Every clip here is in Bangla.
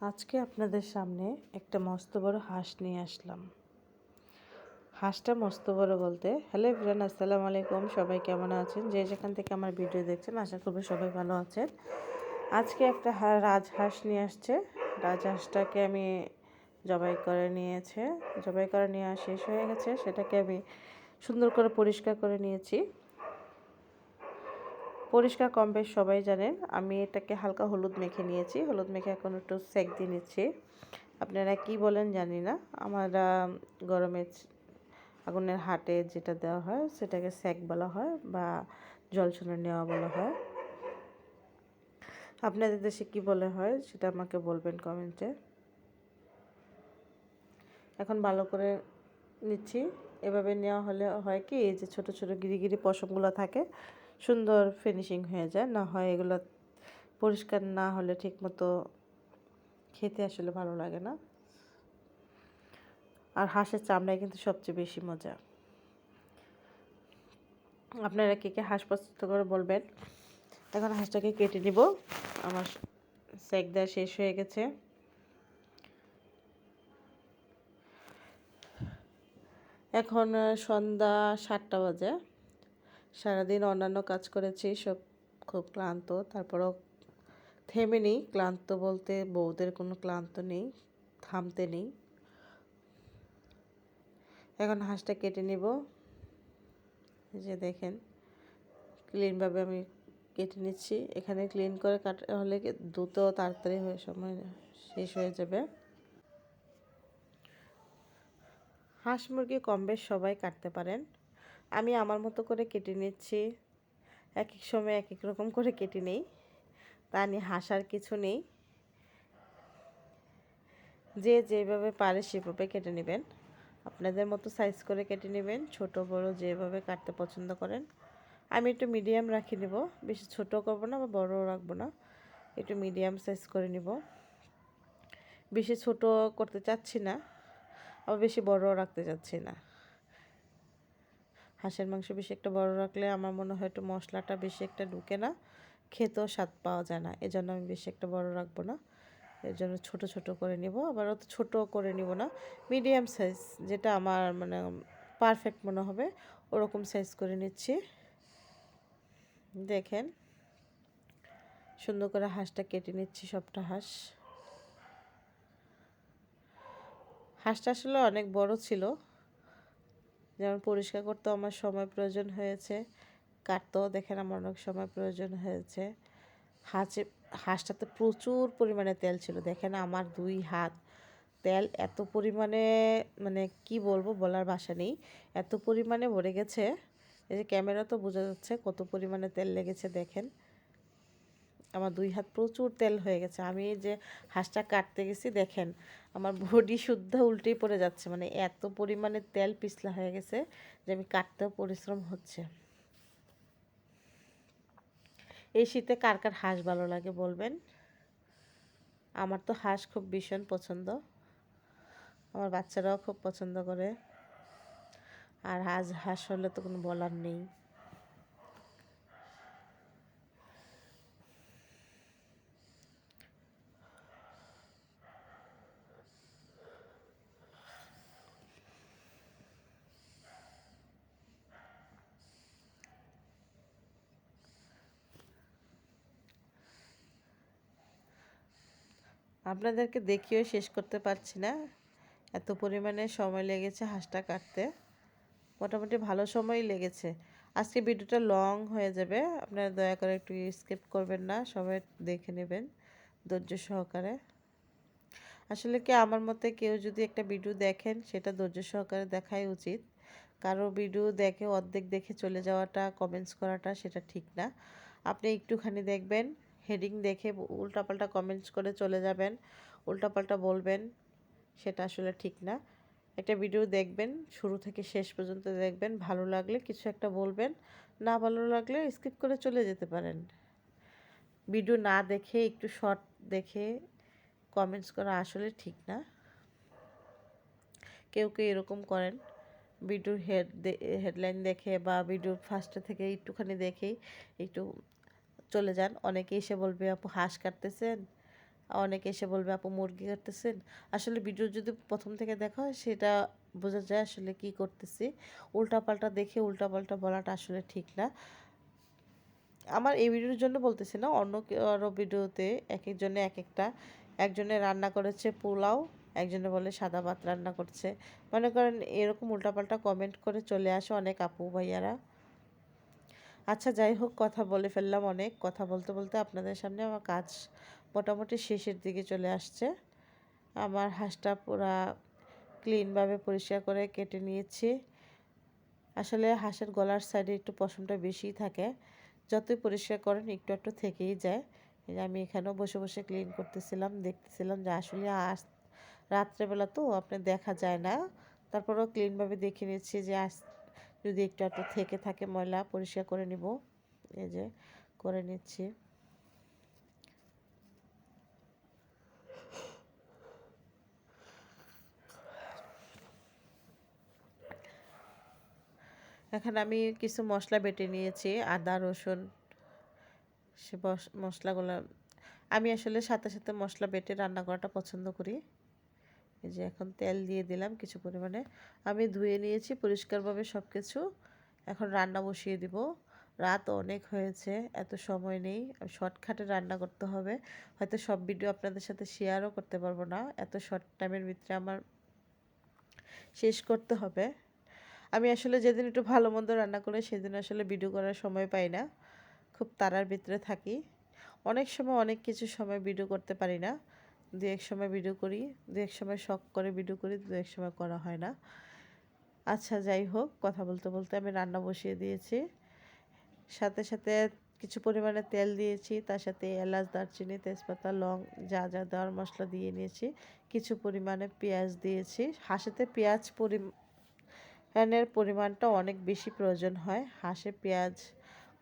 আজকে আপনাদের সামনে একটা মস্ত বড় হাঁস নিয়ে আসলাম। হাঁসটা মস্ত বড় বলতে, হ্যালো ইব্রান আসসালামু আলাইকুম। সবাই কেমন আছেন? যে যেখান থেকে আমার ভিডিও দেখছেন, আশা করব সবাই ভালো আছেন। আজকে একটা রাজহাঁস নিয়ে আসছে। রাজহাঁসটাকে আমি জবাই করে নিয়েছে। জবাই করে নেওয়া শেষ হয়ে গেছে। সেটাকে আমি সুন্দর করে পরিষ্কার করে নিয়েছি। পরিষ্কার কম বেশ, সবাই জানেন আমি এটাকে হালকা হলুদ মেখে নিয়েছি। হলুদ মেখে এখন একটু সেক দিয়ে নিচ্ছি। আপনারা কি বলেন জানি না। আমরা গরমে আগুনের হাটে যেটা দেওয়া হয়, সেটাকে সেক বলা হয় বা জল ছুনে নেওয়া বলা হয়। আপনাদের দেশে কি বলে হয়, সেটা আমাকে বলবেন কমেন্টে। এখন ভালো করে নিচ্ছি। এভাবে নেওয়া হলে হয় কি, এই যে ছোট ছোট গিরি পশমগুলো থাকে সুন্দর ফিনিশিং হয়ে যায়। না হয় এগুলো পরিষ্কার না হলে ঠিকমতো খেতে আসলে ভালো লাগে না। আর হাঁসের চামড়ায় কিন্তু সবচেয়ে বেশি মজা। আপনারা কে কে হাঁস পছন্দ করে বলবেন? এখন হাঁসটাকে কেটে নিব। আমার সেক দেওয়া শেষ হয়ে গেছে। এখন সন্ধ্যা সাতটা বাজে। সারাদিন অন্যান্য কাজ করেছি, সব খুব ক্লান্ত। তারপরও থেমে নেই। ক্লান্ত বলতে বউদের কোনো ক্লান্ত নেই, থামতে নেই। এখন হাঁসটা কেটে নিব। যে দেখেন ক্লিনভাবে আমি কেটে নিচ্ছি। এখানে ক্লিন করে কাটা হলে দ্রুত তাড়াতাড়ি হয়ে সময় শেষ হয়ে যাবে। হাঁস মুরগি কম বেশ সবাই কাটতে পারেন। আমি আমার মতো করে কেটে নিচ্ছি। এক এক সময় এক এক রকম করে কেটে নেই। তা নিয়ে হাসার কিছু নেই। যে যেভাবে পারে সেভাবে কেটে নেবেন। আপনাদের মতো সাইজ করে কেটে নেবেন। ছোট, বড় যেভাবে কাটতে পছন্দ করেন। আমি একটু মিডিয়াম রাখি নেব। বেশি ছোট করব না বা বড় রাখব না। একটু মিডিয়াম সাইজ করে নিব। বেশি ছোট করতে চাচ্ছি না, আবার বেশি বড়ও রাখতে চাচ্ছি না। হাঁসের মাংস বেশি একটা বড় রাখলে আমার মনে হয় একটু মশলাটা বেশি একটা ঢুকে না, খেতেও স্বাদ পাওয়া যায় না, এজন্য আমি বেশি একটা বড় রাখব না এর জন্য ছোটো ছোটো করে নিব, আবার অত ছোটো করে নিব না মিডিয়াম সাইজ যেটা আমার মানে পারফেক্ট মনে হবে, ওরকম সাইজ করে নিচ্ছি, দেখেন, সুন্দর করে হাঁসটা কেটে নিচ্ছি সবটা হাঁস, হাঁসটা আসলে অনেক বড় ছিল যেমন পরিষ্কার করতেও আমার সময় প্রয়োজন হয়েছে, কাটতেও দেখেন আমার অনেক সময় প্রয়োজন হয়েছে। হাঁচে, হাঁসটাতে প্রচুর পরিমাণে তেল ছিল, দেখেন আমার দুই হাত। তেল এত পরিমাণে মানে কি বলব বলার ভাষা নেই, এত পরিমাণে ভরে গেছে। এই যে ক্যামেরা তো বোঝা যাচ্ছে কত পরিমাণে তেল লেগেছে, দেখেন। আমার দুই হাত প্রচুর তেল হয়ে গেছে। আমি যে হাঁসটা কাটতে গেছি, দেখেন, আমার বডি শুদ্ধ উল্টেই পড়ে যাচ্ছে। মানে এত পরিমাণে তেল পিছলা হয়ে গেছে যে আমি কাটতেও পরিশ্রম হচ্ছে। এই শীতে কার কার হাঁস ভালো লাগে বলবেন? আমার তো হাঁস খুব ভীষণ পছন্দ। আমার বাচ্চারাও খুব পছন্দ করে। আর হাঁস হাঁস হলে তো কোনো বলার নেই। আপনাদেরকে দেখিয়েও শেষ করতে পারছি না। এত পরিমাণে সময় লেগেছে হাঁসটা কাটতে। মোটামুটি ভালো সময়ই লেগেছে। আজকে ভিডিওটা লং হয়ে যাবে। আপনারা দয়া করে একটু স্কিপ করবেন না, সবাই দেখে নেবেন ধৈর্য সহকারে। আসলে কি আমার মতে কেউ যদি একটা ভিডিও দেখেন, সেটা ধৈর্য সহকারে দেখাই উচিত। কারও ভিডিও দেখে অর্ধেক দেখে চলে যাওয়াটা কমেন্টস করাটা, সেটা ঠিক না। আপনি একটুখানি দেখবেন হেডিং দেখে উল্টাপাল্টা কমেন্টস করে চলে যাবেন, উল্টাপাল্টা বলবেন, সেটা আসলে ঠিক না। একটা ভিডিও দেখবেন, শুরু থেকে শেষ পর্যন্ত দেখবেন, ভালো লাগলে কিছু একটা বলবেন, না ভালো লাগলে স্কিপ করে চলে যেতে পারেন। ভিডিও না দেখে, একটু শর্ট দেখে কমেন্টস করা আসলে ঠিক না। কেউ কেউ এরকম করেন ভিডিওর হেড হেডলাইন দেখে বা ভিডিও ফার্স্টে থেকে একটুখানি দেখেই একটু চলে যান। অনেকে এসে বলবে, আপু, হাঁস কাটতেছেন? অনেকে এসে বলবে, আপু, মুরগি কাটতেছেন? আসলে ভিডিও যদি প্রথম থেকে দেখা হয়, সেটা বোঝা যায় আসলে কি করতেছি। উল্টাপাল্টা দেখে উল্টাপাল্টা বলাটা আসলে ঠিক না। আমার এই ভিডিওর জন্য বলতেছি না, অন্য আরও ভিডিওতে এক একজনে এক একটা। একজনে রান্না করেছে পোলাও, একজনে বলে সাদা ভাত রান্না করছে। মনে করেন এরকম উল্টাপাল্টা কমেন্ট করে চলে আসে অনেক আপু ভাইয়ারা। আচ্ছা যাই হোক, কথা বলে ফেললাম অনেক। কথা বলতে বলতে আপনাদের সামনে আমার কাজ মোটামুটি শেষের দিকে চলে আসছে। আমার হাঁসটা পুরা ক্লিনভাবে পরিষ্কার করে কেটে নিয়েছি। আসলে হাঁসের গলার সাইডে একটু পশমটা বেশিই থাকে। যতই পরিষ্কার করেন, একটু একটু থেকেই যায়। আমি এখানেও বসে বসে ক্লিন করতেছিলাম, দেখতেছিলাম যে আসলে আস, রাত্রেবেলা তো আপনি দেখা যায় না। তারপরেও ক্লিনভাবে দেখে নিচ্ছি যে আস যদি একটু একটু থেকে থাকে ময়লা, পরিষ্কার করে নিব। এই যে, করে নিচ্ছি। এখন আমি কিছু মশলা বেটে নিয়েছি, আদা, রসুন, সে মশলাগুলো। আমি আসলে সাথে সাথে মশলা বেটে রান্না করাটা পছন্দ করি। এই যে এখন তেল দিয়ে দিলাম কিছু পরিমাণে। আমি ধুয়ে নিয়েছি, পরিষ্কারভাবে সব কিছু এখন রান্না বসিয়ে দিব। রাত অনেক হয়েছে, এত সময় নেই। শর্টকাটে রান্না করতে হবে। হয়তো সব ভিডিও আপনাদের সাথে শেয়ারও করতে পারব না। এত শর্ট টাইমের ভিতরে আমার শেষ করতে হবে। আমি আসলে যেদিন একটু ভালো মন্দ রান্না করি, সেদিন আসলে ভিডিও করার সময় পাই না। খুব তারার ভিতরে থাকি। অনেক সময় অনেক কিছু সময় ভিডিও করতে পারি না। দু এক সময় ভিডিও করি, দু এক সময় শখ করে ভিডিও করি, দু এক সময় করা হয় না। আচ্ছা যাই হোক, কথা বলতে বলতে আমি রান্না বসিয়ে দিয়েছি। সাথে সাথে কিছু পরিমাণে তেল দিয়েছি, তার সাথে এলাচ, দারচিনি, তেজপাতা, লং, যা যা দেওয়ার মশলা দিয়ে নিয়েছি। কিছু পরিমাণে পেঁয়াজ দিয়েছি। হাঁসেতে পেঁয়াজ পরিমাণের পরিমাণটা অনেক বেশি প্রয়োজন হয়। হাঁসে পেঁয়াজ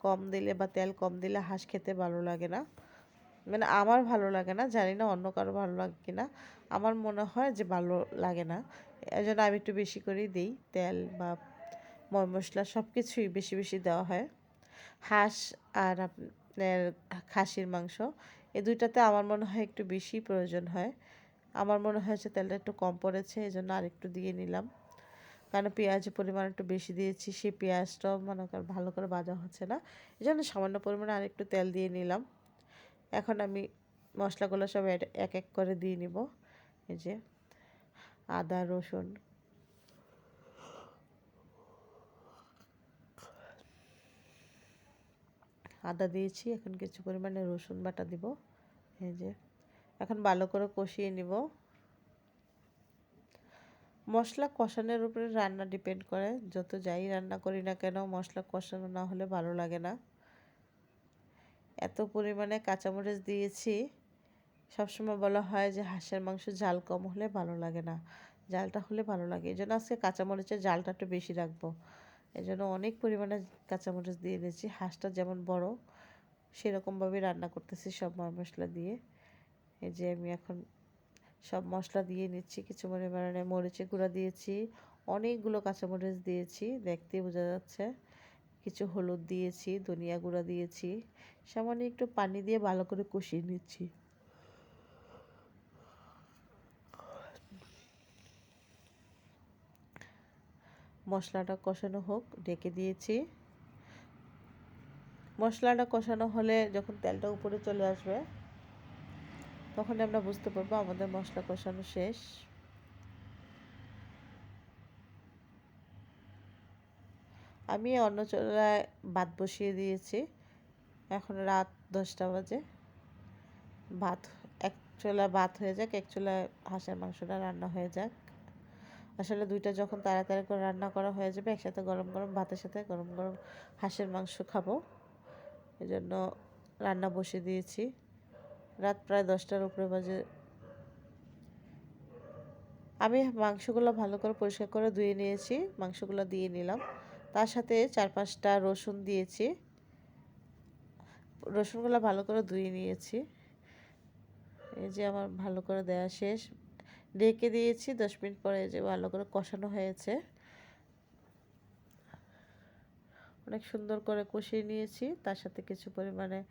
কম দিলে বা তেল কম দিলে হাঁস খেতে ভালো লাগে না। মানে আমার ভালো লাগে না, জানি না অন্য কারও ভালো লাগে কি না আমার মনে হয় যে ভালো লাগে না এই জন্য আমি একটু বেশি করেই দিই তেল বা ময় মশলা সব কিছুই বেশি বেশি দেওয়া হয়। হাঁস আর আপনার খাসির মাংস, এই দুইটাতে আমার মনে হয় একটু বেশি প্রয়োজন হয়। আমার মনে হয়েছে তেলটা একটু কম পড়েছে এই জন্য আর একটু দিয়ে নিলাম। কারণ পেঁয়াজের পরিমাণ একটু বেশি দিয়েছি, সেই পেঁয়াজটাও মনে কর ভালো করে ভাজা হচ্ছে না এই জন্য সামান্য পরিমাণে আর একটু তেল দিয়ে নিলাম। এখন আমি মশলাগুলো সব এক এক করে দিয়ে নিব। এই যে আদা, রসুন। আদা দিয়েছি, এখন কিছু পরিমাণে রসুন বাটা দিব। এই যে এখন ভালো করে কষিয়ে নিব। মশলা কষানোর উপরে রান্না ডিপেন্ড করে। যত যাই রান্না করি না কেন, মশলা কষানো না হলে ভালো লাগে না। এত পরিমাণে কাঁচামরিচ দিয়েছি। সবসময় বলা হয় যে হাঁসের মাংস জাল কম হলে ভালো লাগে না জালটা হলে ভালো লাগে। এই জন্য আজকে কাঁচামরিচের জালটা একটু বেশি রাখব। এই জন্য অনেক পরিমাণে কাঁচামরিচ দিয়ে দিয়েছি। হাঁসটা যেমন বড়, সেরকমভাবে রান্না করতেছি সব মশলা দিয়ে। এই যে আমি এখন সব মশলা দিয়ে নিচ্ছি, কিছু পরিমাণে মরিচের গুঁড়া দিয়েছি, অনেকগুলো কাঁচামরিচ দিয়েছি, দেখতেই বোঝা যাচ্ছে। কিছু হলুদ দিয়েছি, ধনিয়া গুঁড়া দিয়েছি, সামান্য একটু পানি দিয়ে ভালো করে কষিয়ে নিচ্ছি। মশলাটা কষানো হোক ডেকে দিয়েছি। মশলাটা কষানো হলে যখন তেলটা উপরে চলে আসবে তখন আমরা বুঝতে পারব আমাদের মশলা কষানো শেষ। আমি অন্য চুলায় ভাত বসিয়ে দিয়েছি। এখন রাত দশটা বাজে। ভাত, এক চুলা ভাত হয়ে যাক, এক চুলায় হাঁসের মাংসটা রান্না হয়ে যাক। আসলে দুইটা যখন তাড়াতাড়ি করে রান্না করা হয়ে যাবে, একসাথে গরম গরম ভাতের সাথে গরম গরম হাঁসের মাংস খাব। এই জন্য রান্না বসে দিয়েছি। রাত প্রায় দশটার উপরে বাজে। আমি মাংসগুলো ভালো করে পরিষ্কার করে ধুয়ে নিয়েছি, মাংসগুলো দিয়ে নিলাম। তার সাথে চার পাঁচটা রসুন দিয়েছি। রসুনগুলো ভালো করে ধুয়ে নিয়েছি। এই যে আমার ভালো করে দেওয়া শেষ। ঢেকে দিয়েছি, দশ মিনিট পরে যে ভালো করে কষানো হয়েছে। অনেক সুন্দর করে কষিয়ে নিয়েছি। তার সাথে কিছু পরিমাণে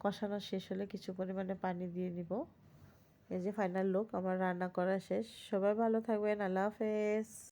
কষানো শেষ হলে কিছু পরিমাণে পানি দিয়ে নিব। এই যে ফাইনাল লুক আমার রান্না করা শেষ। সবাই ভালো থাকবেন, আল্লাহ হাফেজ।